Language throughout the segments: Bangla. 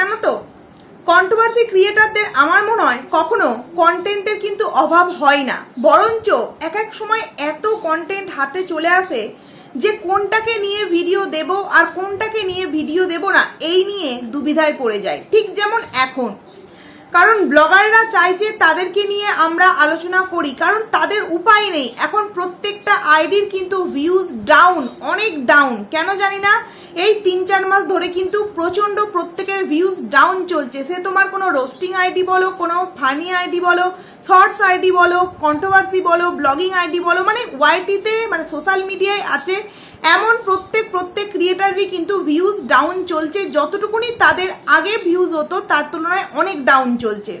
জানো তো? কন্ট্রোভার্সি ক্রিয়েটারদের আমার মনে হয় কখনো কন্টেন্টের কিন্তু অভাব হয় না। বরঞ্চ এক এক সময় এত কন্টেন্ট হাতে চলে আসে যে কোনটাকে নিয়ে ভিডিও দেব আর কোনটাকে নিয়ে ভিডিও দেব না, এই নিয়ে দুবিধায় পড়ে যায় ঠিক যেমন এখন। কারণ ব্লগাররা চাইছে তাদেরকে নিয়ে আমরা আলোচনা করি, কারণ তাদের উপায় নেই। এখন প্রত্যেকটা আইডির কিন্তু ভিউজ ডাউন অনেক ডাউন কেন জানি না? এই তিন চার মাস ধরে কিন্তু প্রচণ্ড প্রত্যেকের ভিউজ ডাউন চলছে। সে তোমার কোনো রোস্টিং আইডি বলো, কোনো ফানি আইডি বলো শর্টস আইডি বলো কন্ট্রোভার্সি বলো ব্লগিং আইডি বলো মানে ওয়াইটিতে মানে সোশ্যাল মিডিয়ায় আছে এমন প্রত্যেক প্রত্যেক ক্রিয়েটারই কিন্তু ভিউজ ডাউন চলছে। যতটুকুনি তাদের আগে ভিউজ হতো, তার তুলনায় অনেক ডাউন চলছে।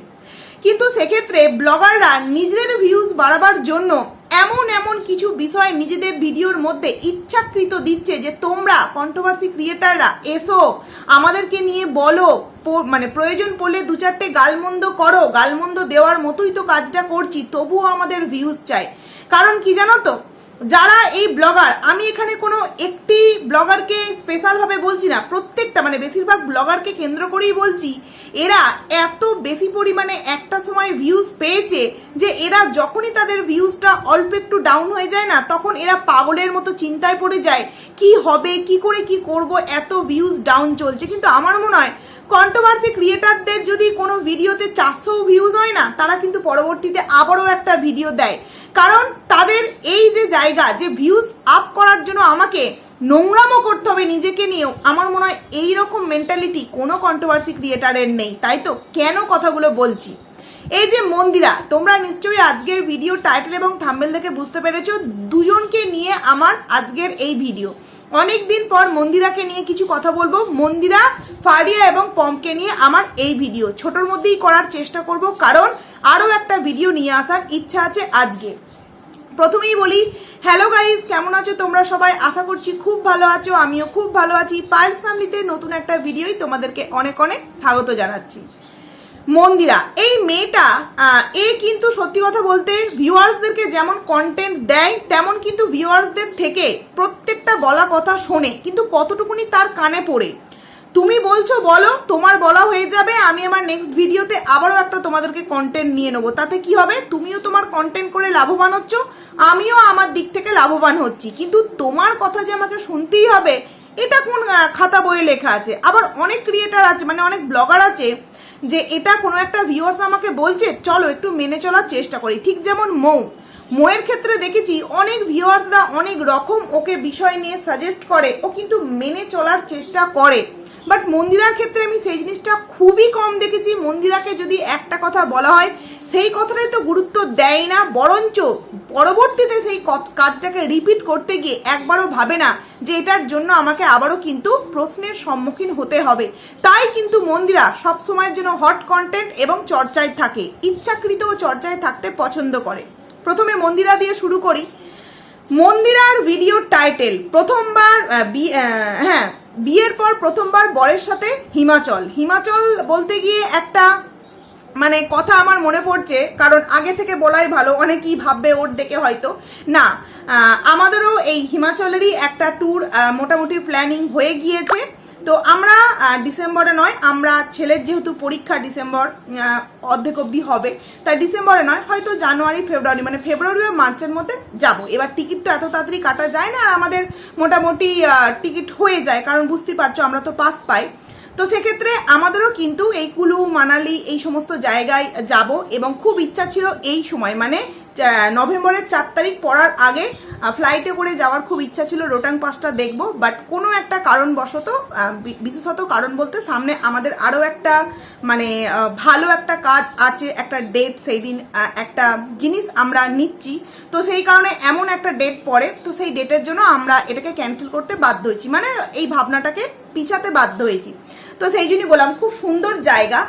কিন্তু সেক্ষেত্রে ব্লগাররা নিজেদের ভিউজ বাড়াবার জন্য এমন এমন কিছু বিষয় নিজেদের ভিডিওর মধ্যে ইচ্ছাকৃত দিচ্ছে যে তোমরা কন্ট্রোভার্সি ক্রিয়েটাররা এসো, আমাদেরকে নিয়ে বলো মানে প্রয়োজন পড়লে দু চারটে গালমন্দ করো, গালমন্দ দেওয়ার মতোই তো কাজটা করছি, তবুও আমাদের ভিউজ চাই। কারণ কি জানো তো? যারা এই ব্লগার আমি এখানে কোনো একটি ব্লগারকে স্পেশালভাবে বলছি না, প্রত্যেকটা মানে বেশিরভাগ ব্লগারকে কেন্দ্র করেই বলছি এরা এত বেশি পরিমাণে একটা সময় ভিউজ পেয়েছে যে এরা যখনই তাদের ভিউজটা অল্প একটু ডাউন হয়ে যায় না, তখন এরা পাগলের মতো চিন্তায় পড়ে যায়, কি হবে, কি করে, কি করব, এত ভিউজ ডাউন চলছে। কিন্তু আমার মনে হয় কন্ট্রোভার্সি ক্রিয়েটারদের যদি কোনো ভিডিওতে চারশো ভিউজ হয় না, তারা কিন্তু পরবর্তীতে আবারও একটা ভিডিও দেয়। কারণ তাদের এই যে জায়গা, যে ভিউজ আপ করার জন্য আমাকে নোংরামো করতে হবে নিজেকে নিয়েও। আমার মনে হয় এইরকম মেন্টালিটি কোনো কন্ট্রোভার্সি ক্রিয়েটারের নেই। তাই তো? কেন কথাগুলো বলছি? এই যে মন্দিরা, তোমরা নিশ্চয়ই আজকের ভিডিও টাইটেল এবং থাম্বেল দেখে বুঝতে পেরেছ, দুজনকে নিয়ে আমার আজকের এই ভিডিও অনেক দিন পর মন্দিরাকে নিয়ে কিছু কথা বলব। মন্দিরা, ফারিয়া এবং পমকে নিয়ে আমার এই ভিডিও ছোটোর মধ্যেই করার চেষ্টা করব, কারণ আরও একটা ভিডিও নিয়ে আসার ইচ্ছা আছে আজকে। প্রথমেই বলি হ্যালো গাইজ কেমন আছো তোমরা সবাই? আশা করছি খুব ভালো আছো, আমিও খুব ভালো আছি। পাইলস ফ্যামিলিতে নতুন একটা ভিডিওই তোমাদেরকে অনেক অনেক স্বাগত জানাচ্ছি। মন্দিরা, এই মেয়েটা এ কিন্তু সত্যি কথা বলতে ভিউয়ার্সদেরকে যেমন কন্টেন্ট দেয়, তেমন কিন্তু ভিউয়ার্সদের থেকে প্রত্যেকটা বলা কথা শোনে, কিন্তু কতটুকুনি তার কানে পড়ে? তুমি বলছো বলো, তোমার বলা হয়ে যাবে, আমি আমার নেক্সট ভিডিওতে আবারও একটা তোমাদেরকে কন্টেন্ট নিয়ে নেব। তাতে কি হবে? তুমিও তোমার কন্টেন্ট করে লাভবান হচ্ছ, আমিও আমার দিক থেকে লাভবান হচ্ছি। কিন্তু তোমার কথা যে আমাকে শুনতেই হবে, এটা কোন খাতা বইয়ে লেখা আছে? আবার অনেক ক্রিয়েটার আছে মানে অনেক ব্লগার আছে, যে এটা কোনো একটা ভিউয়ার্স আমাকে বলছে, চলো একটু মেনে চলার চেষ্টা করি। ঠিক যেমন মৌ। মৌয়ের ক্ষেত্রে দেখেছি, অনেক ভিউয়ার্সরা অনেক রকম ওকে বিষয় নিয়ে সাজেস্ট করে, ও কিন্তু মেনে চলার চেষ্টা করে। বাট মন্দিরার ক্ষেত্রে আমি সেই জিনিসটা খুবই কম দেখেছি। মন্দিরাকে যদি একটা কথা বলা হয়, সেই কথাটাই তো গুরুত্ব দেয় না। বরঞ্চ পরবর্তীতে সেই কাজটাকে রিপিট করতে গিয়ে একবারও ভাবে না যে এটার জন্য আমাকে আবারও কিন্তু প্রশ্নের সম্মুখীন হতে হবে। তাই কিন্তু মন্দিরা সব সময়ের জন্য হট কন্টেন্ট এবং চর্চায় থাকে। ইচ্ছাকৃত ও চর্চায় থাকতে পছন্দ করে। প্রথমে মন্দিরা দিয়ে শুরু করি। মন্দিরার ভিডিও টাইটেল প্রথমবার হ্যাঁ বিয়ের পর প্রথমবার বরের সাথে হিমাচল। হিমাচল বলতে গিয়ে একটা মানে কথা আমার মনে পড়ছে, কারণ আগে থেকে বলাই ভালো, অনেকেই ভাববে ওর দেখে হয়তো। না আমাদেরও এই হিমাচলেরই একটা ট্যুর মোটামুটি প্ল্যানিং হয়ে গিয়েছে। তো আমরা ডিসেম্বরে নয়, আমরা ছেলের যেহেতু পরীক্ষা ডিসেম্বর অর্ধেক অবধি হবে, তাই ডিসেম্বরে নয়, হয়তো জানুয়ারি, ফেব্রুয়ারি মানে ফেব্রুয়ারি বা মার্চের মধ্যে যাব। এবার টিকিট তো এত তাড়াতাড়ি কাটা যায় না, আর আমাদের মোটামুটি টিকিট হয়ে যায়, কারণ বুঝতেই পারছ আমরা তো পাস পাই। তো সেক্ষেত্রে আমাদেরও কিন্তু এই কুলু, মানালি, এই সমস্ত জায়গায় যাব, এবং খুব ইচ্ছা ছিল এই সময় মানে নভেম্বরের চার তারিখ পড়ার আগে ফ্লাইটে করে যাওয়ার খুব ইচ্ছা ছিল, রোটাং পাসটা দেখব বাট কোনো একটা কারণবশত বিশেষত কারণ বলতে সামনে আমাদের আরও একটা মানে ভালো একটা কাজ আছে, একটা ডেট সেই দিন একটা জিনিস আমরা নিচ্ছি। তো সেই কারণে এমন একটা ডেট পড়ে, তো সেই ডেটের জন্য আমরা এটাকে ক্যান্সেল করতে বাধ্য হয়েছি। মানে এই ভাবনাটাকে পিছাতে বাধ্য হয়েছি। তো সেই জন্যই বললাম, খুব সুন্দর জায়গা।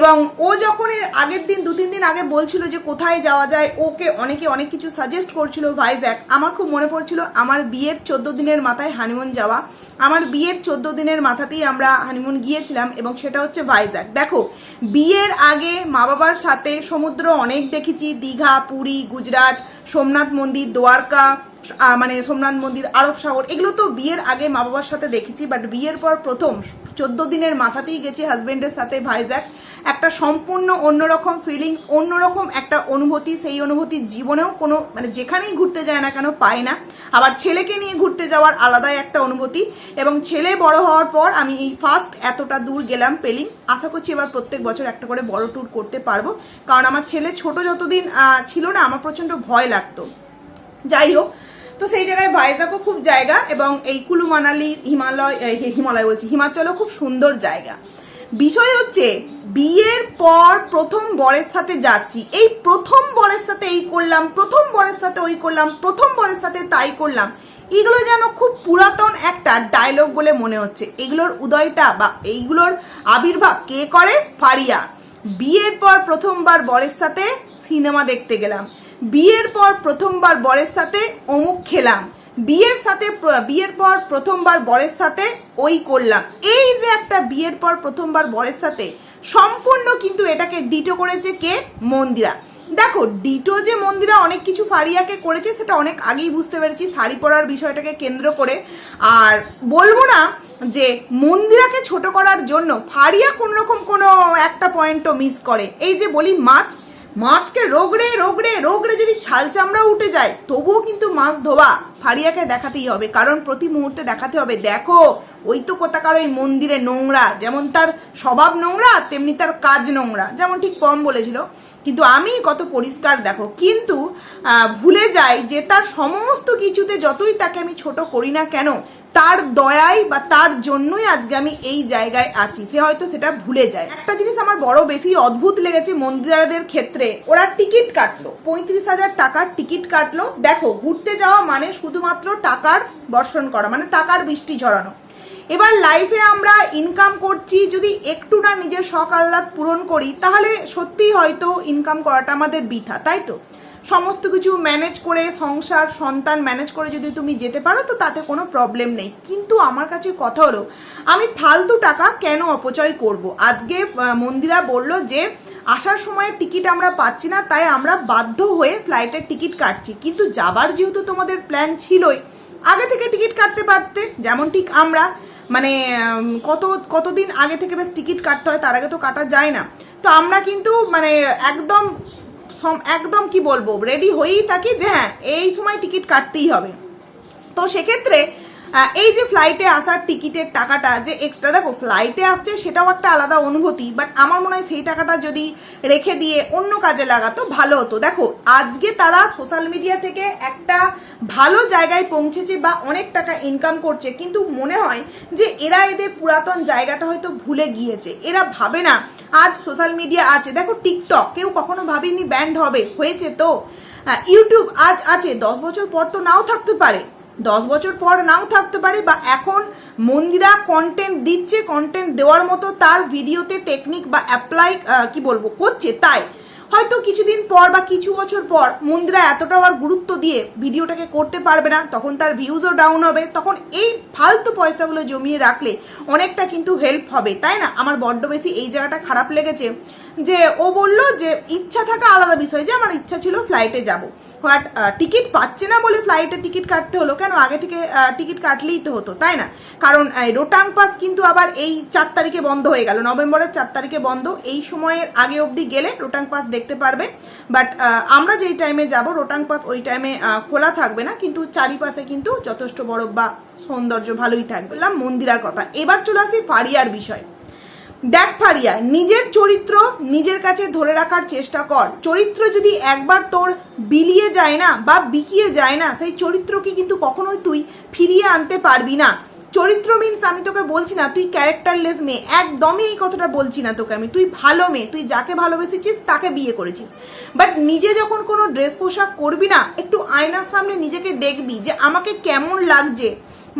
এবং ও যখন এর আগের দিন দু, তিন দিন আগে বলছিল যে কোথায় যাওয়া যায়, ওকে অনেকে অনেক কিছু সাজেস্ট করছিল ভাইজ্যাক আমার খুব মনে পড়ছিল, আমার বিয়ের চোদ্দ দিনের মাথায় হানিমুন যাওয়া। আমার বিয়ের চোদ্দ দিনের মাথাতেই আমরা হানিমুন গিয়েছিলাম এবং সেটা হচ্ছে ভাইজ্যাক দেখো, বিয়ের আগে মা বাবার সাথে সমুদ্র অনেক দেখেছি, দীঘা, পুরী, গুজরাট, সোমনাথ মন্দির, দ্বারকা মানে সোমনাথ মন্দির, আরব সাগর, এগুলো তো বিয়ের আগে মা বাবার সাথে দেখেছি বাট বিয়ের পর প্রথম চোদ্দ দিনের মাথাতেই গেছি হাজবেন্ডের সাথে ভাইজ্যাক একটা সম্পূর্ণ অন্যরকম ফিলিংস অন্যরকম একটা অনুভূতি, সেই অনুভূতি জীবনেও কোনো মানে যেখানেই ঘুরতে যায় না কেন পায় না। আবার ছেলেকে নিয়ে ঘুরতে যাওয়ার আলাদাই একটা অনুভূতি এবং ছেলে বড় হওয়ার পর আমি এই ফার্স্ট এতটা দূর গেলাম পেলিং। আশা করছি এবার প্রত্যেক বছর একটা করে বড় ট্যুর করতে পারব। কারণ আমার ছেলে ছোট যতদিন ছিল না, আমার প্রচণ্ড ভয় লাগতো। যাই হোক, তো সেই জায়গায় ভাইজাগও খুব জায়গা এবং এই কুলু মানালি হিমালয় হিমালয় বলছি, হিমাচলও খুব সুন্দর জায়গা। বিষয় হচ্ছে, বিয়ের পর প্রথম বরের সাথে যাচ্ছি। এই প্রথম বরের সাথে এই করলাম, প্রথম বরের সাথে ওই করলাম, প্রথম বরের সাথে তাই করলাম। এগুলো যেন খুব পুরাতন একটা ডায়লগ বলে মনে হচ্ছে। এগুলোর উদয়টা বা এইগুলোর আবির্ভাব কে করে? ফারিয়া। বিয়ের পর প্রথমবার বরের সাথে সিনেমা দেখতে গেলাম। বিয়ের পর প্রথমবার বরের সাথে অমুক খেলাম। বিয়ের সাথে, বিয়ের পর প্রথমবার বরের সাথে ওই করলাম। এই যে একটা বিয়ের পর প্রথমবার বরের সাথে, সম্পূর্ণ কিন্তু এটাকে ডিটো করেছে কে? মন্দিরা। দেখো, ডিটো যে মন্দিরা অনেক কিছু ফারিয়াকে করেছে, সেটা অনেক আগেই বুঝতে পেরেছি, শাড়ি পরার বিষয়টাকে কেন্দ্র করে। আর বলব না যে মন্দিরাকে ছোট করার জন্য ফারিয়া কোনোরকম কোনো একটা পয়েন্টও মিস করে। এই যে বলি মাছ মাছকে রোগড়ে রোগড়ে রোগড়ে যদি ছাল চামড়া উঠে যায়, তবুও কিন্তু মাছ ধোয়া ফারিয়াকে দেখাতেই হবে। কারণ প্রতি মুহূর্তে দেখাতে হবে, দেখো, ওই তো কোথাকার ওই মন্দিরে নোংরা, যেমন তার স্বভাব নোংরা, তেমনি তার কাজ নোংরা, যেমন ঠিক কম বলেছিল। কিন্তু আমি কত পরিষ্কার দেখো, কিন্তু ভুলে যাই যে তার সমস্ত কিছুতে যতই তাকে আমি ছোট করি না কেন তার দয়াই বা তার জন্যই আজকে আমি এই জায়গায় আছি। সে হয়তো সেটা ভুলে যায়। একটা জিনিস আমার বড় বেশি অদ্ভুত লেগেছে মন্দিরাদের ক্ষেত্রে। ওরা টিকিট কাটলো। পঁয়ত্রিশ হাজার টাকার টিকিট কাটলো। দেখো, ঘুরতে যাওয়া মানে শুধুমাত্র টাকার বর্ষণ করা মানে টাকার বৃষ্টি ঝরানো। এবার লাইফে আমরা ইনকাম করছি, যদি একটু না নিজের শখ আহ্লাদ পূরণ করি, তাহলে সত্যিই হয়তো ইনকাম করাটা আমাদের বৃথা, তাই তো? সমস্ত কিছু ম্যানেজ করে, সংসার, সন্তান ম্যানেজ করে যদি তুমি যেতে পারো, তো তাতে কোনো প্রবলেম নেই। কিন্তু আমার কাছে কথা হলো, আমি ফালতু টাকা কেন অপচয় করব? আজকে মন্দিরা বলল যে, আসার সময় টিকিট আমরা পাচ্ছি না, তাই আমরা বাধ্য হয়ে ফ্লাইটের টিকিট কাটছি। কিন্তু যাবার যেহেতু তোমাদের প্ল্যান ছিলই, আগে থেকে টিকিট কাটতে পারতে, যেমন ঠিক আমরা মানে কত, কতদিন আগে থেকে বেশ টিকিট কাটতে হয়, তার আগে তো কাটা যায় না। তো আমরা কিন্তু মানে একদম একদম কি বলব? রেডি হয়েই থাকি যে হ্যাঁ এই সময় টিকিট কাটতেই হবে। তো সেক্ষেত্রে এই যে ফ্লাইটে আসার টিকিটের টাকাটা যে এক্সট্রা দেখো ফ্লাইটে আসছে সেটাও একটা আলাদা অনুভূতি বাট আমার মনে হয় সেই টাকাটা যদি রেখে দিয়ে অন্য কাজে লাগাতো ভালো হতো। দেখো, আজকে তারা সোশ্যাল মিডিয়া থেকে একটা ভালো জায়গায় পৌঁছেছে বা অনেক টাকা ইনকাম করছে, কিন্তু মনে হয় যে এরা এদের পুরাতন জায়গাটা হয়তো ভুলে গিয়েছে। এরা ভাবে না, আজ সোশ্যাল মিডিয়া আছে। দেখো টিকটক কেউ কখনো ভাবেনি ব্যান্ড হবে, হয়েছে তো। ইউটিউব আজ আছে, দশ বছর পর তো নাও থাকতে পারে। দশ বছর পর নাও থাকতে পারে বা এখন মন্দিরা কন্টেন্ট দিচ্ছে কন্টেন্ট দেওয়ার মতো তার ভিডিওতে টেকনিক বা অ্যাপ্লাই কি বলব, করছে, তাই। হয়তো কিছুদিন পর বা কিছু বছর পর মন্দিরা এতটাও আর গুরুত্ব দিয়ে ভিডিওটাকে করতে পারবে না, তখন তার ভিউজও ডাউন হবে, তখন এই ফালতু পয়সাগুলো জমিয়ে রাখলে অনেকটা কিন্তু হেল্প হবে, তাই না? আমার বড্ড বেশি এই জায়গাটা খারাপ লেগেছে। যে ও বলল যে ইচ্ছা থাকা আলাদা বিষয়, যে আমার ইচ্ছা ছিল ফ্লাইটে যাব। বাট টিকিট পাচ্ছে না বলে ফ্লাইটে টিকিট কাটতে হলো কেন? আগে থেকে টিকিট কাটলেই তো হতো, তাই না? কারণ রোটাং পাস কিন্তু আবার এই চার তারিখে বন্ধ হয়ে গেল। নভেম্বরের চার তারিখে বন্ধ। এই সময়ের আগে অবধি গেলে রোটাং পাস দেখতে পারবে। বাট আমরা যেই টাইমে যাব রোটাং পাস ওই টাইমে খোলা থাকবে না। কিন্তু চারিপাশে কিন্তু যথেষ্ট বরফ বা সৌন্দর্য ভালোই থাকবে। বললাম মন্দিরার কথা। এবার চলে আসি ফারিয়ার বিষয়। দেখ ফারিয়া, নিজের চরিত্র নিজের কাছে ধরে রাখার চেষ্টা কর। চরিত্র যদি একবার তোর বিলিয়ে যায় না বা বিকিয়ে যায় না, সেই চরিত্রকে কিন্তু কখনোই তুই ফিরিয়ে আনতে পারবি না। চরিত্র মিনস আমি তোকে বলছি না, তুই ক্যারেক্টারলেস মেয়ে। একদমই এই কথাটা বলছি না তোকে আমি। তুই ভালো মেয়ে, তুই যাকে ভালোবেসেছিস তাকে বিয়ে করেছিস। বাট নিজে যখন কোনো ড্রেস পোশাক করবি না, একটু আয়নার সামনে নিজেকে দেখবি যে আমাকে কেমন লাগছে।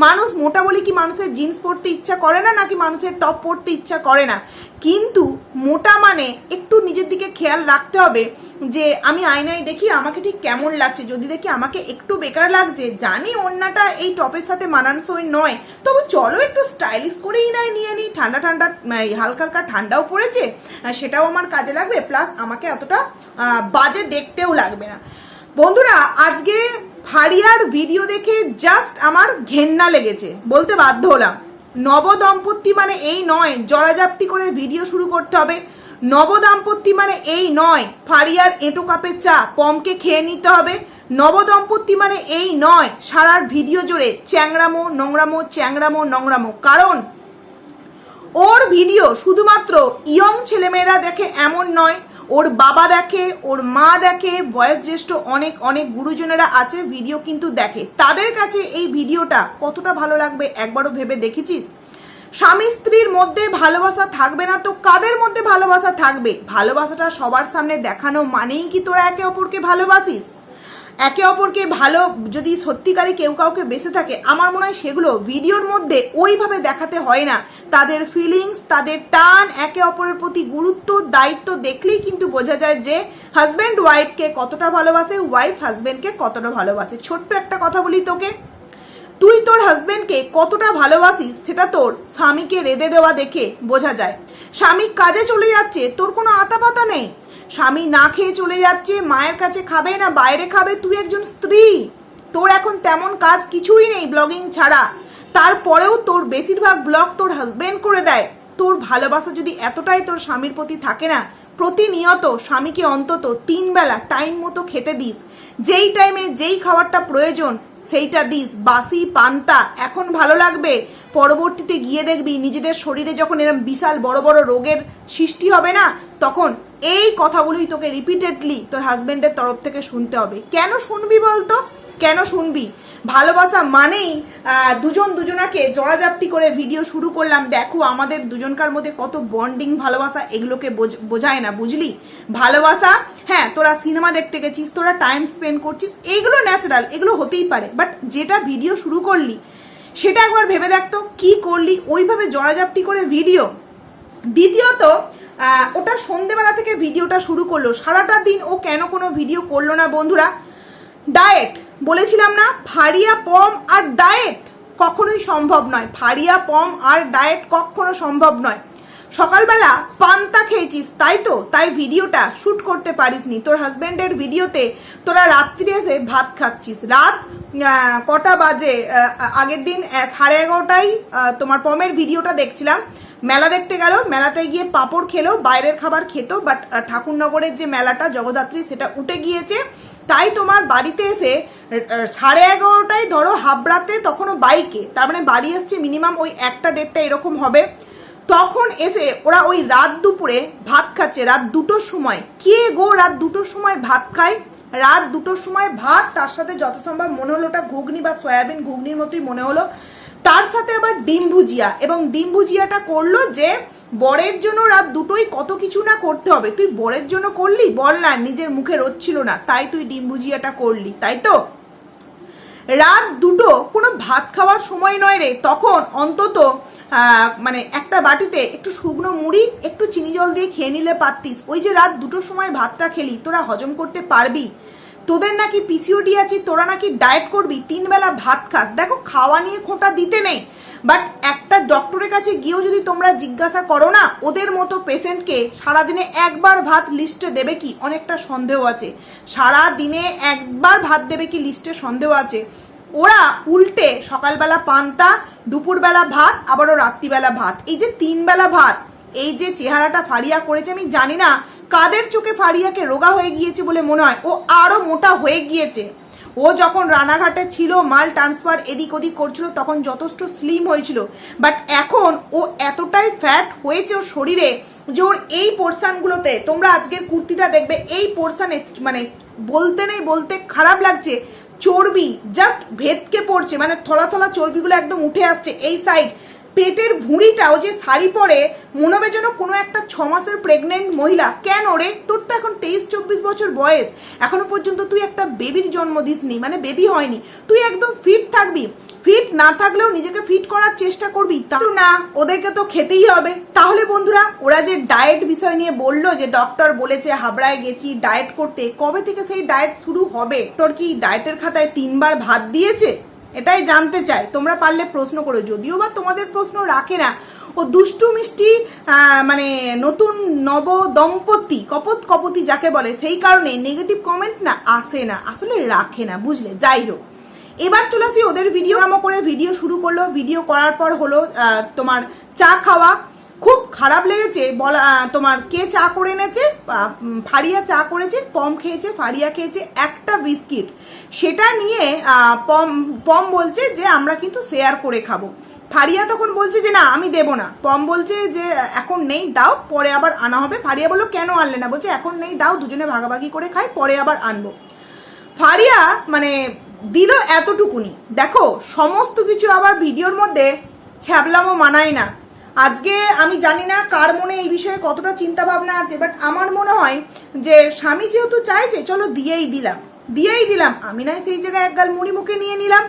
মানুষ মোটা বলে কি মানুষের জিন্স পরতে ইচ্ছা করে না, নাকি মানুষের টপ পরতে ইচ্ছা করে না? কিন্তু মোটা মানে একটু নিজের দিকে খেয়াল রাখতে হবে যে, আমি আয়নায় দেখি আমাকে ঠিক কেমন লাগছে। যদি দেখি আমাকে একটু বেকার লাগছে, জানি অন্যটা এই টপের সাথে মানানসই নয়। তবু চলো একটু স্টাইলিশ করেই নাই নিয়ে নিই। ঠান্ডা ঠান্ডা হালকা হালকা ঠান্ডাও পড়েছে সেটাও আমার কাজে লাগবে। প্লাস আমাকে এতটা বাজে দেখতেও লাগবে না। বন্ধুরা, আজকে ফারিয়ার ভিডিও দেখে জাস্ট আমার ঘেন্না লেগেছে। বলতে বাধ্য হলাম। নবদম্পতি মানে এই নয় জড়াজাপটি করে ভিডিও শুরু করতে হবে। নবদাম্পত্য মানে এই নয়, ফারিয়ার এঁটো কাপের চা, পমকে খেয়ে নিতে হবে। নবদম্পতি মানে এই নয়, সারার ভিডিও জুড়ে চ্যাংরামো নোংরামো চ্যাংরামো নোংরামো। কারণ, ওর ভিডিও শুধুমাত্র ইয়ং ছেলেমেয়েরা দেখে এমন নয় ওর বাবা দেখে, ওর মা দেখে, বয়স জ্যেষ্ঠ অনেক অনেক গুরুজনেরা আছে ভিডিও কিন্তু দেখে। তাদের কাছে এই ভিডিওটা কতটা ভালো লাগবে একবারও ভেবে দেখেছিস? স্বামী স্ত্রীর মধ্যে ভালোবাসা থাকবে না তো কাদের মধ্যে ভালোবাসা থাকবে? ভালোবাসাটা সবার সামনে দেখানো মানেই কি তোরা একে অপরকে ভালোবাসিস? একে অপরকে ভালো, যদি সত্যিকারে কেউ কাউকে বেঁচে থাকে, আমার মনে হয় সেগুলো ভিডিওর মধ্যে ওইভাবে দেখাতে হয় না। তাদের ফিলিংস তাদের টান একে অপরের প্রতি গুরুত্ব, দায়িত্ব দেখলেই কিন্তু বোঝা যায় যে হাজব্যান্ড ওয়াইফকে কতটা ভালোবাসে ওয়াইফ হাজব্যান্ডকে কতটা ভালোবাসে। ছোট্ট একটা কথা বলি তোকে। তুই তোর হাজব্যান্ডকে কতটা ভালোবাসিস, সেটা তোর স্বামীকে রেঁধে দেওয়া দেখে বোঝা যায়। স্বামী কাজে চলে যাচ্ছে, তোর কোনো আতাপাতা নেই। স্বামী না খেয়ে চলে যাচ্ছে, মায়ের কাছে খাবে না, বাইরে খাবে, তুই একজন স্ত্রী। তোর এখন তেমন কাজ কিছুই নেই ব্লগিং ছাড়া। তারপরেও তোর বেশিরভাগ ব্লগ তোর হাজব্যান্ড করে দেয়। তোর ভালোবাসা যদি এতটাই তোর স্বামীর প্রতি থাকে না, প্রতিনিয়ত স্বামীকে অন্তত তিন বেলা টাইম মতো খেতে দিস। যেই টাইমে যেই খাবারটা প্রয়োজন, সেইটা দিস। বাসি, পান্তা, এখন ভালো লাগবে। পরবর্তীতে গিয়ে দেখবি, নিজেদের শরীরে যখন এরকম বিশাল বড় বড় রোগের সৃষ্টি হবে না, তখন এই কথাগুলোই তোকে রিপিটেডলি তোর হাজব্যান্ডের তরফ থেকে শুনতে হবে। কেন শুনবি বলতো? কেন শুনবি? ভালোবাসা মানেই দুজন দুজনাকে জড়াজাপটি করে ভিডিও শুরু করলাম। দেখো, আমাদের দুজনকার মধ্যে কত বন্ডিং ভালোবাসা এগুলোকে বোঝ- বোঝায় না, বুঝলি? ভালোবাসা হ্যাঁ তোরা সিনেমা দেখতে গেছিস, তোরা টাইম স্পেন্ড করছিস, এগুলো ন্যাচারাল এগুলো হতেই পারে। বাট যেটা ভিডিও শুরু করলি, সেটা একবার ভেবে দেখতো কি করলি? ওইভাবে জড়াজাপটি করে ভিডিও দ্বিতীয়ত ওটা সন্ধেবেলা থেকে ভিডিওটা শুরু করল। সারাটা দিন ও কেন কোনো ভিডিও করল না বন্ধুরা? ডায়েট। বলেছিলাম না, ফারিয়া, পম আর ডায়েট কখনোই সম্ভব নয়। ফারিয়া, পম আর ডায়েট কখনো সম্ভব নয়। সকালবেলা পান্তা খেয়েছিস, তাই তো? তাই ভিডিওটা শ্যুট করতে পারিসনি। তোর হাজব্যান্ডের ভিডিওতে তোরা রাত্রি এসে ভাত খাচ্ছিস। রাত কটা বাজে? আগের দিন সাড়ে এগারোটায় তোমার পমের ভিডিওটা দেখছিলাম। মেলা দেখতে গেল, মেলাতে গিয়ে পাঁপড় খেলো, বাইরের খাবার খেত বাট ঠাকুরনগরের যে মেলাটা, জগদ্ধাত্রী, সেটা উঠে গিয়েছে। তাই তোমার বাড়িতে এসে সাড়ে এগারোটায় ধরো হাবড়াতে তখনও বাইকে, তার মানে বাড়ি এসছে মিনিমাম ওই একটা দেড়টা এরকম হবে। তখন এসে ওরা ওই রাত দুপুরে ভাত খাচ্ছে, রাত দুটোর সময়। কে গো রাত দুটোর সময় ভাত খায়? রাত দুটোর সময় ভাত, তার সাথে যত সম্ভব মনে হলো ওটা ঘুগনি বা সয়াবিন ঘুগনির মতোই মনে হলো। তার সাথে আবার ডিম ভুজিয়া। এবং ডিম ভুজিয়াটা করল যে, বরের জন্য রাত দুটোই কত কিছু না করতে হবে। তুই বরের জন্য করলি? বল না, নিজের মুখে রোদ ছিল না। তাই তুই ডিম ভুজিয়াটা করলি, তাই তো? রাত দুটো কোনো ভাত খাওয়ার সময় নয় রে। তখন অন্তত মানে একটা বাটিতে একটু শুকনো মুড়ি, একটু চিনি জল দিয়ে খেয়ে নিলে পারতিস। ওই যে রাত দুটোর সময় ভাতটা খেলি, তোরা হজম করতে পারবি। তোদের নাকি পিসিওডি আছে, তোরা নাকি ডায়েট করবি, তিন বেলা ভাত খাস। দেখো, খাওয়া নিয়ে খোঁটা দিতে নেই। বাট একটা ডক্টরের কাছে গিয়েও যদি তোমরা জিজ্ঞাসা করো না, ওদের মতো পেশেন্টকে সারাদিনে একবার ভাত লিস্টে দেবে কি? অনেকটা সন্দেহ আছে। সারা দিনে একবার ভাত দেবে কি লিস্টে সন্দেহ আছে? ওরা উল্টে সকালবেলা পান্তা, দুপুরবেলা ভাত, আবারও রাত্রিবেলা ভাত। এই যে তিন বেলা ভাত, এই যে চেহারাটা ফারিয়া করেছে, আমি জানি না কাদের চোখে ফারিয়াকে রোগা হয়ে গিয়েছে বলে মনে হয়? ও আরও মোটা হয়ে গিয়েছে। ও যখন রানাঘাটে ছিল, মাল ট্রান্সফার এদিক ওদিক করছিল, তখন যথেষ্ট স্লিম হয়েছিল। বাট এখন ও এতটাই ফ্যাট হয়েছে ওর শরীরে যে ওর এই পোর্শনগুলোতে তোমরা আজকের কুর্তিটা দেখবে, এই পোর্শানে মানে বলতে নেই, বলতে খারাপ লাগছে। চর্বি জাস্ট ভেদকে পড়ছে মানে থলা থলা চর্বিগুলো একদম উঠে আসছে এই সাইড পেটের ভুঁড়িটাও যে শাড়ি পরে মনে হবে যেন কোনো একটা ছ মাসের প্রেগনেন্ট মহিলা, কেন রে? তোর তো এখন তেইশ, চব্বিশ বছর বয়স। এখনও পর্যন্ত তুই একটা বেবির জন্ম দিসনি মানে বেবি হয়নি। তুই একদম ফিট থাকবি। ফিট না থাকলেও নিজেকে ফিট করার চেষ্টা করবি। তা না, ওদেরকে তো খেতেই হবে। তাহলে বন্ধুরা, ওরা যে ডায়েট বিষয় নিয়ে বলল যে ডক্টর বলেছে হাবড়ায় গেছি ডায়েট করতে, কবে থেকে সেই ডায়েট শুরু হবে? তোর কি ডায়েটের খাতায় তিনবার ভাত দিয়েছে? এটাই জানতে চাই। তোমরা পারলে প্রশ্ন করো। যদিও বা তোমাদের প্রশ্ন রাখে না, ও দুষ্টু মিষ্টি মানে নতুন নব দম্পতি, কপত কপতি যাকে বলে, সেই কারণে নেগেটিভ কমেন্ট না, আসে না, আসলে রাখে না, বুঝলে? যাই হোক। এবার চলে আসি ওদের ভিডিও নামো করে। ভিডিও শুরু করল। ভিডিও করার পর হলো তোমার চা খাওয়া। খুব খারাপ লেগেছে। বলা তোমার কে চা করে এনেছে? ফারিয়া চা করেছে, পম খেয়েছে, ফারিয়া খেয়েছে একটা বিস্কিট। সেটা নিয়ে পম পম বলছে যে, আমরা কিন্তু শেয়ার করে খাব। ফারিয়া তখন বলছে যে, না, আমি দেবো না। পম বলছে যে, এখন নেই, দাও, পরে আবার আনা হবে। ফারিয়া বলল, কেন আনলে না? বলছে, এখন নেই, দাও, দুজনে ভাগাভাগি করে খাই, পরে আবার আনব। ফারিয়া মানে দিল এতটুকুনি। দেখো, সমস্ত কিছু আবার ভিডিওর মধ্যে ছ্যাবলামো মানায় না। আজকে আমি জানি না কার মনে এই বিষয়ে কতটা চিন্তা ভাবনা আছে বাট আমার মনে হয় যে স্বামী যেহেতু চাইছে, চলো দিয়েই দিলাম। দিয়েই দিলাম। আমি নয় সেই জায়গায় একগাল মুড়ি মুখে নিয়ে নিলাম।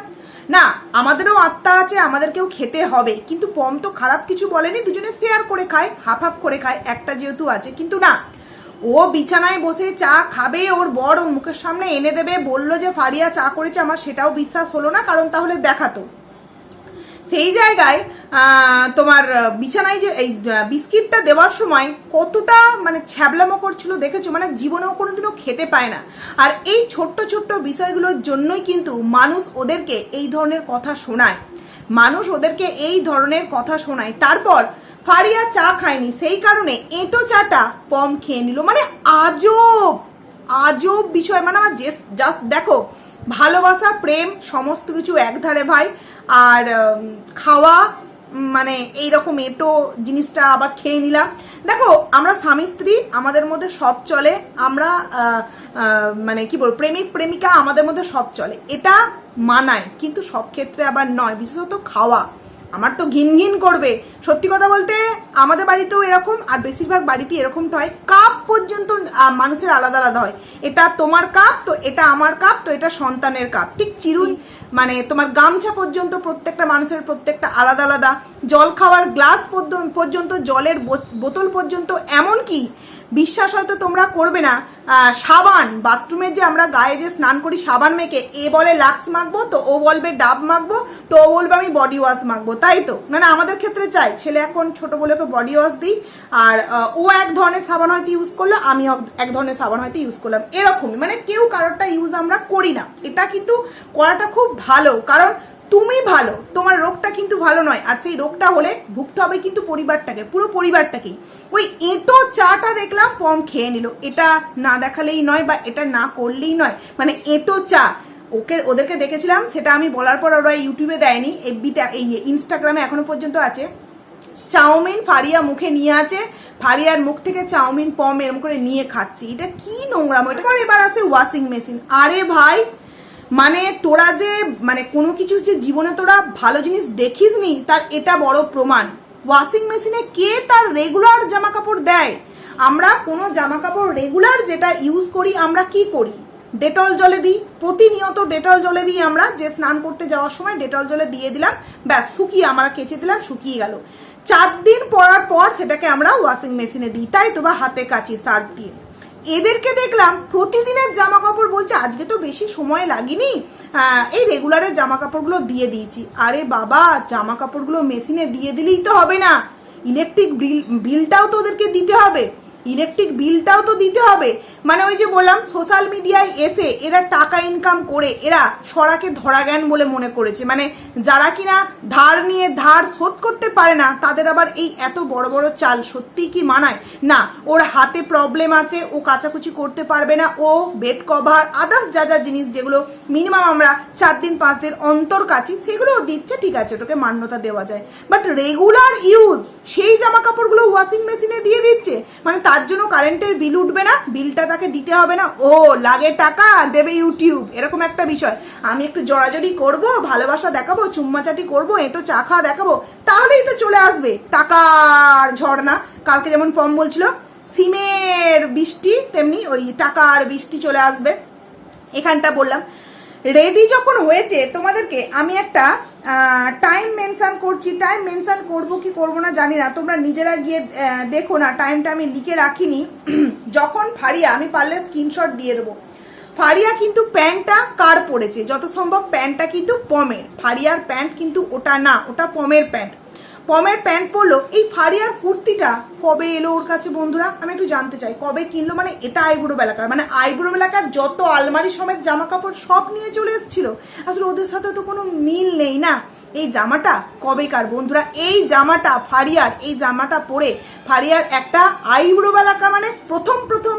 না, আমাদেরও আত্মা আছে, আমাদেরকেও খেতে হবে। কিন্তু পম তো খারাপ কিছু বলেনি, দুজনে শেয়ার করে খায় হাফ হাফ করে খায়, একটা যেহেতু আছে। কিন্তু না, ও বিছানায় বসে চা খাবে, ওর বর ওর মুখের সামনে এনে দেবে, বলল যে ফারিয়া চা করেছে, আমার সেটাও বিশ্বাস হলো না, কারণ তাহলে দেখাতো। সেই জায়গায় তোমার বিছানায় যে এই বিস্কিটটা দেওয়ার সময় কতটা মানে ছ্যাবলা ছ্যাবলামো করছিল দেখেছ? মানে জীবনেও কোনোদিনও খেতে পায় না। আর এই ছোট্ট ছোট্ট বিষয়গুলোর জন্যই কিন্তু মানুষ ওদেরকে এই ধরনের কথা শোনায়। মানুষ ওদেরকে এই ধরনের কথা শোনায়। তারপর ফারিয়া চা খায়নি। সেই কারণে এঁটো চাটা পম খেয়ে নিল। মানে আজব! আজব বিষয়। মানে আমার জাস্ট দেখো, ভালোবাসা, প্রেম, সমস্ত কিছু একধারে ভাই। আর খাওয়া মানে এইরকম এটো জিনিসটা আবার খেয়ে নিলাম। দেখো, আমরা স্বামী স্ত্রী, আমাদের মধ্যে সব চলে। আমরা মানে কি বলব, প্রেমিক, প্রেমিকা আমাদের মধ্যে সব চলে। এটা মানায়, কিন্তু সব ক্ষেত্রে আবার নয়। বিশেষত খাওয়া। আমার তো ঘিন ঘিন করবে। সত্যি কথা বলতে, আমাদের বাড়িতেও এরকম, আর বেশিরভাগ বাড়িতে এরকমটা হয়। কাপ পর্যন্ত মানুষের আলাদা আলাদা হয়। এটা তোমার কাপ, তো এটা আমার কাপ, তো এটা সন্তানের কাপ। ঠিক চিরুই মানে তোমার গামছা পর্যন্ত প্রত্যেকটা মানুষের প্রত্যেকটা আলাদা আলাদা। জল খাওয়ার গ্লাস পর্য- পর্যন্ত, জলের বোত- বোতল পর্যন্ত এমন কি বিশ্বাস হয়তো তোমরা করবে না। সাবান, বাথরুমের যে আমরা গায়ে যে স্নান করি সাবান মেখে, এ বলে লাক্স মাখবো, তো ও বলবে ডাব মাখবো, তো ও বলবে আমি বডি ওয়াশ মাখবো, তাই তো? মানে আমাদের ক্ষেত্রে চাই। ছেলে এখন ছোট বলে ওকে বডি ওয়াশ দিই, আর ও এক ধরনের সাবান হয়তো ইউজ করল, আমি এক ধরনের সাবান হয়তো ইউজ করলাম। এরকমই মানে কেউ কারোরটা ইউজ আমরা করি না। এটা কিন্তু করাটা খুব ভালো, কারণ তুমি ভালো। তোমার রোগটা কিন্তু ভালো নয়। আর সেই রোগটা হলে ভুগতে হবে কিন্তু পরিবারটাকে, পুরো পরিবারটাকেই। ওই এঁটো চাটা দেখলাম, পম খেয়ে নিল। এটা না দেখালেই নয় বা এটা না করলেই নয়। মানে এঁটো চা, ওকে, ওদেরকে দেখেছিলাম, সেটা আমি বলার পর ওরা ইউটিউবে দেয়নি। এফবিতে, এই ইনস্টাগ্রামে এখনও পর্যন্ত আছে। চাউমিন ফারিয়া মুখে নিয়ে আছে। ফারিয়ার মুখ থেকে চাউমিন, পম এরম করে নিয়ে খাচ্ছি। এটা কি নোংরাম? এটা এবার আছে ওয়াশিং মেশিন আরে ভাই মানে তোরা যে মানে কোনো কিছু যে জীবনে তোরা ভালো জিনিস দেখিস নি তার এটা বড় প্রমাণ। ওয়াশিং মেশিনে কে তার রেগুলার জামা কাপড় দেয়? আমরা কোনো জামা কাপড় রেগুলার যেটা ইউজ করি, আমরা কি করি? ডেটল জলে দিই। প্রতিনিয়ত ডেটল জলে দিই আমরা। যে স্নান করতে যাওয়ার সময় ডেটল জলে দিয়ে দিলাম। ব্যাস, শুকিয়ে আমরা কেচে দিলাম, শুকিয়ে গেল। চার দিন পরার পর সেটাকে আমরা ওয়াশিং মেশিনে দিই। তাই তো বা হাতে কাচি সার্ফ দিয়ে। এদেরকে দেখলাম প্রতিদিনের জামা কাপড় বলছে, আজকে তো বেশি সময় লাগেনি এই রেগুলারের জামা কাপড়গুলো দিয়ে দিয়েছি। আরে বাবা জামা কাপড়গুলো মেশিনে দিয়ে দিলেই তো হবে না। ইলেকট্রিক বিল বিলটাও তো ওদেরকে দিতে হবে। ইলেকট্রিক বিলটাও তো দিতে হবে। মানে ওই যে বললাম সোশ্যাল মিডিয়ায় এসে এরা টাকা ইনকাম করে, এরা সরাকে ধরা জ্ঞান বলে মনে করেছে। মানে যারা কিনা ধার নিয়ে ধার শোধ করতে পারে না, তাদের আবার এই এত বড় বড় চাল সত্যিই কি মানায়? না, ওর হাতে প্রবলেম আছে, ও কাচাকুচি করতে পারবে না, ও বেড কভার আদার্স যা যা জিনিস যেগুলো মিনিমাম আমরা চার দিন, পাঁচ দিন অন্তর কাছি সেগুলোও দিচ্ছে, ঠিক আছে, ওটাকে মান্যতা দেওয়া যায়। বাট রেগুলার ইউজ সেই জামা কাপড়গুলো ওয়াশিং মেশিনে দিয়ে দিচ্ছে। মানে তার জন্য কারেন্টের বিল উঠবে না বিলটা তাকে দিতে হবে না। ও, লাগে টাকা, দেবে ইউটিউব এরকম একটা বিষয়। আমি একটু জড়াজড়ি করব, ভালোবাসা দেখাবো, চুম্মাচাটি করব, এটো চা খাওয়া দেখাবো, তাহলেই তো চলে আসবে। টাকার ঝর্ণা। কালকে যেমন পম বলছিল, সিমের বৃষ্টি, তেমনি ওই টাকার বৃষ্টি চলে আসবে। এখানটা বললাম। রেডি যখন হয়েছে, তোমাদেরকে আমি একটা টাইম মেনশান করছি। টাইম মেনশান করব কি করব না জানি না, তোমরা নিজেরা গিয়ে দেখো না টাইমটা আমি লিখে রাখিনি। যখন ফারিয়া, আমি পারলে স্ক্রিনশট দিয়ে দেবো। ফারিয়া কিন্তু প্যান্টটা কার পড়েছে যত সম্ভব প্যান্টটা কিন্তু পমের। ফারিয়ার প্যান্ট কিন্তু ওটা না, ওটা পমের প্যান্ট। পমের প্যান্ট পরলো, এই ফারিয়ার কুর্তিটা কবে এলো ওর কাছে বন্ধুরা? আমি একটু জানতে চাই, কবে কিনলো? মানে এটা আইবুড়ো বেলাকার মানে আইবুড়ো বেলাকার যত আলমারি সমেত জামা কাপড় সব নিয়ে চলে এসেছিল, আসলে ওদের সাথে তো কোনো মিল নেই না? এই জামাটা কবেকার বন্ধুরা? এই জামাটা ফারিয়ার, এই জামাটা পরে ফারিয়ার একটা আইবুড়ো বেলাকা মানে প্রথম প্রথম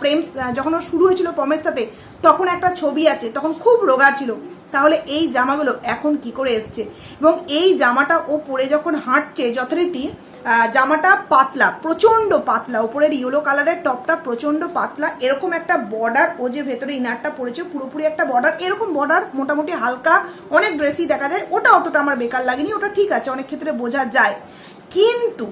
প্রেম যখন শুরু হয়েছিল পমের সাথে, তখন একটা ছবি আছে, তখন খুব রোগা ছিল। তাহলে এই জামাগুলো এখন কি করে এসছে? এবং এই জামাটা ও পরে যখন হাঁটছে, যথারীতি জামাটা পাতলা প্রচণ্ড পাতলা, ওপরের ইয়েলো কালারের টপটা প্রচণ্ড পাতলা, এরকম একটা বর্ডার ও যে ভেতরে ইনারটা পড়েছে, পুরোপুরি একটা বর্ডার এরকম বর্ডার মোটামুটি হালকা, অনেক ড্রেসই দেখা যায়, ওটা অতটা আমার বেকার লাগেনি, ওটা ঠিক আছে, অনেক ক্ষেত্রে বোঝা যায়। কিন্তু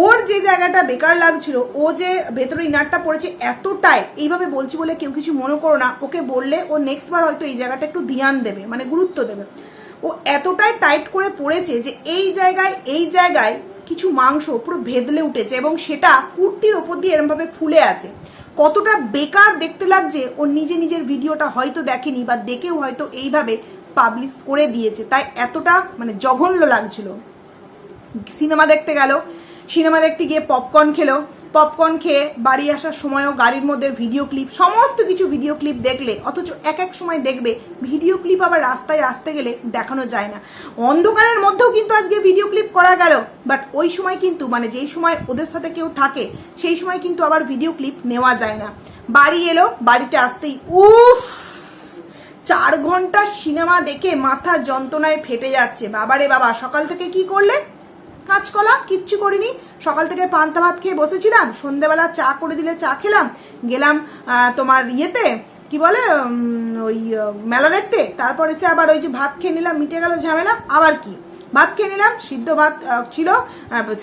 ওর যে জায়গাটা বেকার লাগছিল, ও যে ভেতরে ইনারটা পড়েছে এতটাই, এইভাবে বলছি বলে কেউ কিছু মনে করো না। ওকে বললে ও নেক্সট বার হয়তো এই জায়গাটা একটু ধ্যান দেবে মানে গুরুত্ব দেবে। ও এতটাই টাইট করে পড়েছে যে এই জায়গায় এই জায়গায় কিছু মাংস পুরো ভেদলে উঠেছে এবং সেটা কুর্তির ওপর দিয়ে এরমভাবে ফুলে আছে। কতটা বেকার দেখতে লাগছে, ও নিজে নিজের ভিডিওটা হয়তো দেখেনি বা দেখেও হয়তো এইভাবে পাবলিশ করে দিয়েছে। তাই এতটা মানে জঘন্য লাগছিল। সিনেমা দেখতে গেল সিনেমা দেখতে গিয়ে পপকর্ন খেলো। পপকর্ন খেয়ে বাড়ি আসার সময়ও গাড়ির মধ্যে ভিডিও ক্লিপ সমস্ত কিছু ভিডিও ক্লিপ দেখলে, অথচ এক এক সময় দেখবে ভিডিও ক্লিপ আবার রাস্তায় আসতে গেলে দেখানো যায় না। অন্ধকারের মধ্যেও কিন্তু আজকে ভিডিও ক্লিপ করা গেল বাট ওই সময় কিন্তু মানে যেই সময় ওদের সাথে কেউ থাকে, সেই সময় কিন্তু আবার ভিডিও ক্লিপ নেওয়া যায় না। বাড়ি এলো, বাড়িতে আসতেই উফ! চার ঘণ্টা সিনেমা দেখে মাথা যন্ত্রণায় ফেটে যাচ্ছে। বাবারে বাবা, সকাল থেকে কি করলে? কাঁচকলা, কিচ্ছু করিনি। সকাল থেকে পান্তা ভাত খেয়ে বসেছিলাম, সন্ধেবেলা চা করে দিলে চা খেলাম। গেলাম তোমার ইয়েতে, কি বলে ওই মেলা দেখতে। তারপর এসে আবার ওই যে ভাত খেয়ে নিলাম, মিটে গেল ঝামেলা। আবার কি? ভাত খেয়ে নিলাম, সিদ্ধ ভাত ছিল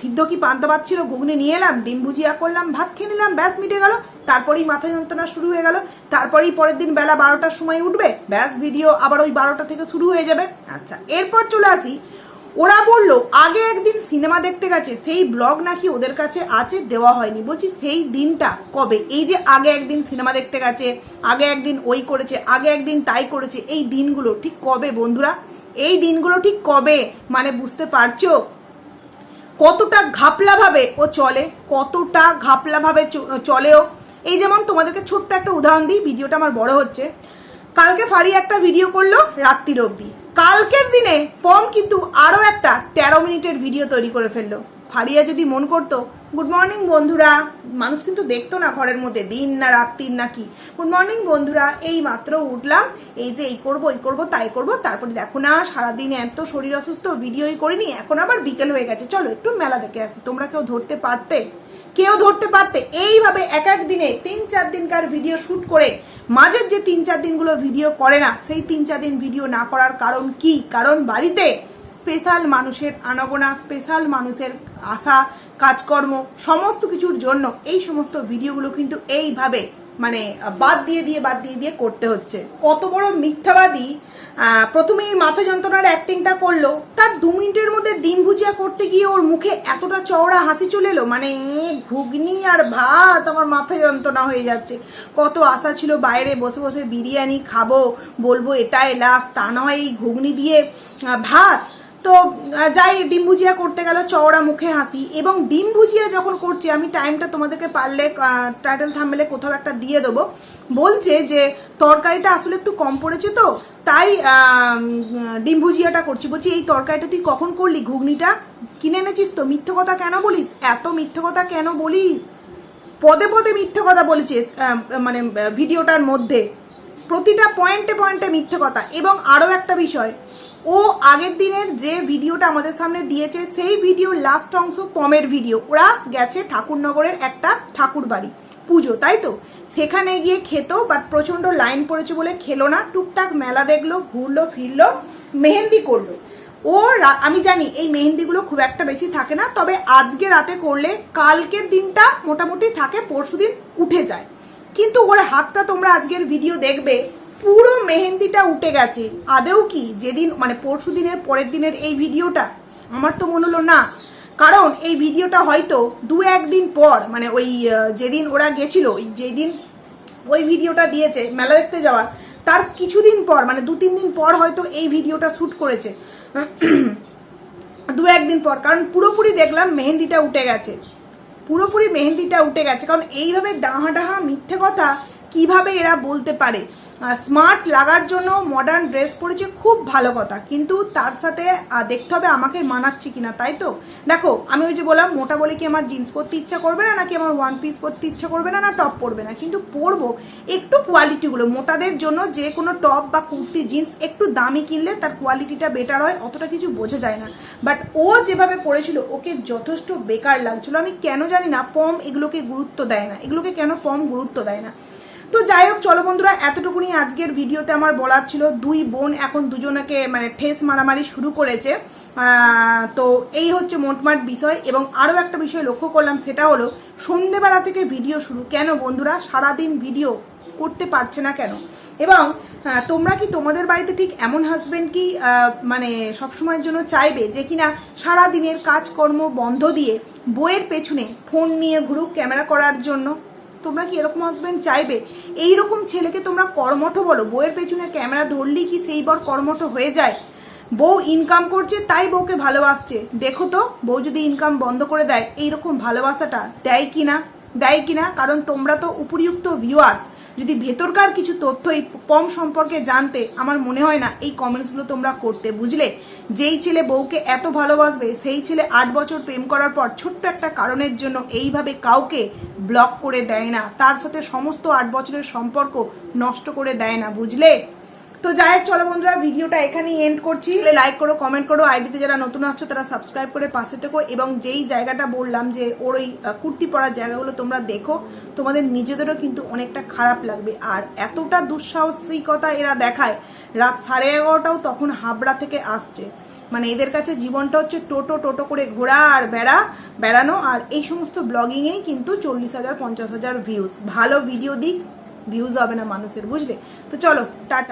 সিদ্ধ কি পান্তা ভাত ছিল, ঘুগনি নিয়ে এলাম, ডিম ভুজিয়া করলাম, ভাত খেয়ে নিলাম, ব্যাস মিটে গেল। তারপরেই মাথা যন্ত্রণা শুরু হয়ে গেল। তারপরেই পরের দিন বেলা বারোটার সময় উঠবে, ব্যাস ভিডিও আবার ওই বারোটা থেকে শুরু হয়ে যাবে। আচ্ছা এরপর চলে আসি ওরা বলল, আগে একদিন সিনেমা দেখতে গেছে, সেই ব্লগ নাকি ওদের কাছে আছে, দেওয়া হয়নি। বলছি, সেই দিনটা কবে? এই যে আগে একদিন সিনেমা দেখতে গেছে, আগে একদিন ওই করেছে, আগে একদিন তাই করেছে, এই দিনগুলো ঠিক কবে বন্ধুরা? এই দিনগুলো ঠিক কবে? মানে বুঝতে পারছ? কতটা ঘাপলাভাবে ও চলে, কতটা ঘাপলাভাবে চলেও এই যেমন তোমাদেরকে ছোট্ট একটা উদাহরণ দিই, ভিডিওটা আমার বড় হচ্ছে। কালকে ফারি একটা ভিডিও করল রাত্রির অবধি। কালকের দিনে পম কিন্তু আরও একটা তেরো মিনিটের ভিডিও তৈরি করে ফেলল। ফারিয়া যদি মন করতো, গুড মর্নিং বন্ধুরা। মানুষ কিন্তু দেখতো না ঘরের মধ্যে, দিন না রাত্রির না কি। গুড মর্নিং বন্ধুরা, এই মাত্র উঠলাম, এই যে এই করব এই করব, তাই করব, তারপরে দেখো না, সারাদিন এত শরীর অসুস্থ ভিডিওই করিনি, এখন আবার বিকেল হয়ে গেছে। চলো, একটু মেলা দেখে আসি, তোমরা কেউ ধরতে পারতে? কেউ ধরতে পারতে। এইভাবে এক এক দিনে তিন চার দিনকার ভিডিও শুট করে মাঝের যে তিন চার দিনগুলো ভিডিও করে না, সেই তিন চার দিন ভিডিও না করার কারণ কি? কারণ বাড়িতে স্পেশাল মানুষের আনাগোনা স্পেশাল মানুষের আশা, কাজকর্ম, সমস্ত কিছুর জন্য এই সমস্ত ভিডিওগুলো কিন্তু এইভাবে মানে বাদ দিয়ে দিয়ে, বাদ দিয়ে দিয়ে করতে হচ্ছে। কত বড় মিথ্যাবাদী প্রথমে এই মাথা যন্ত্রণার অ্যাক্টিংটা করল। তার দু মিনিটের মধ্যে ডিম ভুজিয়া করতে গিয়ে ওর মুখে এতটা চওড়া হাসি চলে এলো মানে ঘুগনি আর ভাত, আমার মাথা যন্ত্রণা হয়ে যাচ্ছে। কত আশা ছিল বাইরে বসে বসে বিরিয়ানি খাব, বলব এটাই লাস্ট তা নয়, এই ঘুগনি দিয়ে ভাত তো যাই, ডিম ভুজিয়া করতে গেল চওড়া মুখে হাসি। এবং ডিম ভুজিয়া যখন করছে, আমি টাইমটা তোমাদেরকে পারলে টাইটেল থামলে কোথাও একটা দিয়ে দেবো। বলছে যে, তরকারিটা আসলে একটু কম পড়েছে তো, তাই ডিম ভুজিয়াটা করছি। বলছি, এই তরকারিটা তুই কখন করলি? ঘুগনিটা? কিনে এনেছিস তো? মিথ্যে কথা কেন বলিস? এত মিথ্যে কথা কেন বলিস? পদে পদে মিথ্যে কথা বলেছিস মানে ভিডিওটার মধ্যে। প্রতিটা পয়েন্টে পয়েন্টে মিথ্যে কথা। এবং আরও একটা বিষয় ও আগের দিনের যে ভিডিওটা আমাদের সামনে দিয়েছে, সেই ভিডিওর লাস্ট অংশ পমের ভিডিও ওরা গেছে ঠাকুরনগরের একটা ঠাকুর বাড়ি পুজো, তাই তো? সেখানে গিয়ে খেতো বাট প্রচণ্ড লাইন পড়েছে বলে খেলো না। টুকটাক মেলা দেখল, ঘুরলো, ফিরলো, মেহেন্দি করল। ও আমি জানি এই মেহেন্দিগুলো খুব একটা বেশি থাকে না, তবে আজকে রাতে করলে কালকের দিনটা মোটামুটি থাকে, পরশুদিন উঠে যায়। কিন্তু ওর হাতটা তোমরা আজকের ভিডিও দেখবে পুরো মেহেন্দিটা উঠে গেছে। আদেও কি যেদিন মানে পরশু দিনের পরের দিনের এই ভিডিওটা? আমার তো মনে হলো না। কারণ এই ভিডিওটা হয়তো দু একদিন পর মানে ওই যেদিন ওরা গেছিল যেদিন ওই ভিডিওটা দিয়েছে মেলা দেখতে যাওয়ার, তার কিছুদিন পর মানে দু তিন দিন পর হয়তো এই ভিডিওটা শ্যুট করেছে। দু একদিন পর, কারণ পুরোপুরি দেখলাম মেহেন্দিটা উঠে গেছে। পুরোপুরি মেহেন্দিটা উঠে গেছে, কারণ এইভাবে ডাহা ডাহা মিথ্যে কথা কীভাবে এরা বলতে পারে? স্মার্ট লাগার জন্য মডার্ন ড্রেস পরেছে খুব ভালো কথা। কিন্তু তার সাথে দেখতে হবে আমাকে মানাচ্ছে কিনা, তাই তো? দেখো, আমি ওই যে বললাম, মোটা বলে কি আমার জিন্স পরতে ইচ্ছা করবে না, নাকি আমার ওয়ান পিস পরতে ইচ্ছা করবে না না টপ পরবে না? কিন্তু পরবো। একটু কোয়ালিটিগুলো মোটাদের জন্য যে কোনো টপ বা কুর্তি জিন্স একটু দামি কিনলে তার কোয়ালিটিটা বেটার হয়, অতটা কিছু বোঝা যায় না। বাট ও যেভাবে পড়েছিল ওকে যথেষ্ট বেকার লাগছিল। আমি কেন জানি না পম এগুলোকে গুরুত্ব দেয় না। এগুলোকে কেন পম গুরুত্ব দেয় না? তো যাই হোক, চলো বন্ধুরা, এতটুকুনি আজকের ভিডিওতে আমার বলার ছিল। দুই বোন এখন দুজনকে মানে ঠেস মারামারি শুরু করেছে। তো এই হচ্ছে মোটমাট বিষয়। এবং আরও একটা বিষয় লক্ষ্য করলাম, সেটা হলো, সন্ধেবেলা থেকে ভিডিও শুরু। কেন বন্ধুরা? সারাদিন ভিডিও করতে পারছে না কেন? এবং তোমরা কি তোমাদের বাড়িতে ঠিক এমন হাজবেন্ড কি মানে সবসময়ের জন্য চাইবে যে কিনা সারা দিনের কাজকর্ম বন্ধ দিয়ে বইয়ের পেছনে ফোন নিয়ে ঘুরুক ক্যামেরা করার জন্য? তোমরা কি এরকম হাজব্যান্ড চাইবে? এই রকম ছেলেকে তোমরা কর্মঠ বলো। বউয়ের পেছনে ক্যামেরা ধরলেই কি সেই বর কর্মঠ হয়ে যায়? বউ ইনকাম করছে, তাই বউকে ভালোবাসছে। দেখো তো, বউ যদি ইনকাম বন্ধ করে দেয়, এইরকম ভালোবাসাটা দেয় কিনা? দেয় কিনা? কারণ তোমরা তো উপরিযুক্ত ভিউয়ার যদি ভেতরকার কিছু তথ্য এই পম সম্পর্কে জানতে আমার মনে হয় না, এই কমেন্টসগুলো তোমরা করতে। বুঝলে? যেই ছেলে বউকে এত ভালোবাসবে, সেই ছেলে আট বছর প্রেম করার পর ছোট্ট একটা কারণের জন্য এইভাবে কাউকে ব্লক করে দেয় না। তার সাথে সমস্ত আট বছরের সম্পর্ক নষ্ট করে দেয় না। বুঝলে? তো যাই হোক, চলো বন্ধুরা, ভিডিওটা এখানেই এন্ড করছি। লাইক করো কমেন্ট করো আইডিতে যারা নতুন আসছো, তারা সাবস্ক্রাইব করে পাশে থেকো এবং যেই জায়গাটা বললাম যে ওর ওই কুর্তি পরার জায়গাগুলো তোমরা দেখো, তোমাদের নিজেদেরও কিন্তু অনেকটা খারাপ লাগবে। আর এতটা দুঃসাহসিকতা এরা দেখায়, রাত সাড়ে এগারোটাও তখন হাবড়া থেকে আসছে। মানে এদের কাছে জীবনটা হচ্ছে টোটো টোটো করে ঘোরা আর বেড়া, বেড়ানো আর এই সমস্ত ব্লগিংয়েই কিন্তু চল্লিশ হাজার, পঞ্চাশ হাজার ভিউজ ভালো ভিডিও দিক ভিউজ হবে না মানুষের, বুঝলে? তো চলো, টাটা।